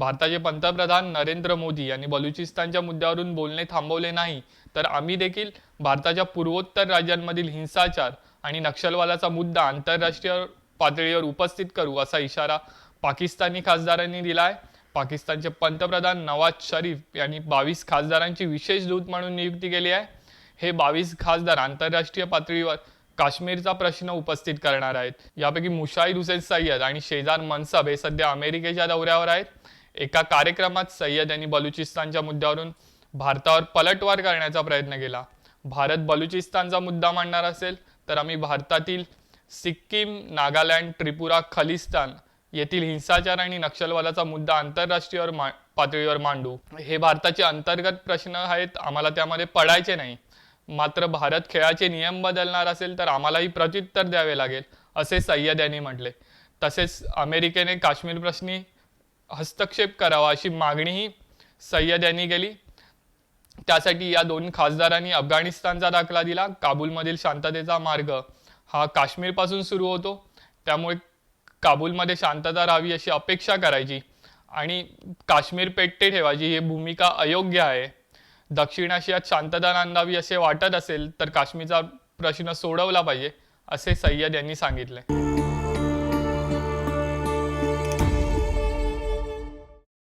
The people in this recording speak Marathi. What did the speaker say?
भारताचे पंतप्रधान नरेंद्र मोदी यांनी बलुचिस्तानच्या मुद्द्यावरून बोलणे थांबवले नाही तर आम्ही देखील भारताच्या पूर्वोत्तर राज्यांमधील हिंसाचार आणि नक्षलवादाचा मुद्दा आंतरराष्ट्रीय पातळीवर उपस्थित करू असा इशारा पाकिस्तानी खासदारांनी दिला आहे पाकिस्तानचे पंतप्रधान नवाज शरीफ यांनी बावीस खासदारांची विशेष दूत म्हणून नियुक्ती केली आहे. हे बावीस खासदार आंतरराष्ट्रीय पातळीवर काश्मीरचा प्रश्न उपस्थित करणार आहेत. यापैकी मुशाहिद हुसेन सय्यद आणि शेजार मनसब हे सध्या अमेरिकेच्या दौऱ्यावर आहेत. एका कार्यक्रमात सय्यद यांनी बलुचिस्तानच्या मुद्द्यावरून भारतावर पलटवार करण्याचा प्रयत्न केला. भारत बलुचिस्तानचा मुद्दा मांडणार असेल तर आम्ही भारतातील सिक्कीम नागालँड त्रिपुरा खलिस्तान येथील हिंसाचार आणि नक्षलवादाचा मुद्दा आंतरराष्ट्रीय मा पातळीवर मांडू. हे भारताचे अंतर्गत प्रश्न आहेत आम्हाला त्यामध्ये पडायचे नाही. मात्र भारत खेळाचे नियम बदलणार असेल तर आम्हालाही प्रत्युत्तर द्यावे लागेल असे सय्यद यांनी म्हटले. तसेच अमेरिकेने काश्मीर प्रश्नी हस्तक्षेप करावा अशी मागणीही सय्यद यांनी केली. त्यासाठी या दोन खासदारांनी अफगाणिस्तानचा दाखला दिला. काबूलमधील शांततेचा मार्ग हा काश्मीरपासून सुरू होतो. त्यामुळे काबूलमध्ये शांतता राहावी अशी अपेक्षा करायची आणि काश्मीर पेट्टे ठेवायची ही भूमिका अयोग्य आहे. दक्षिण आशियात शांतता नांदावी असे वाटत असेल तर काश्मीरचा प्रश्न सोडवला पाहिजे असे सय्यद यांनी सांगितले.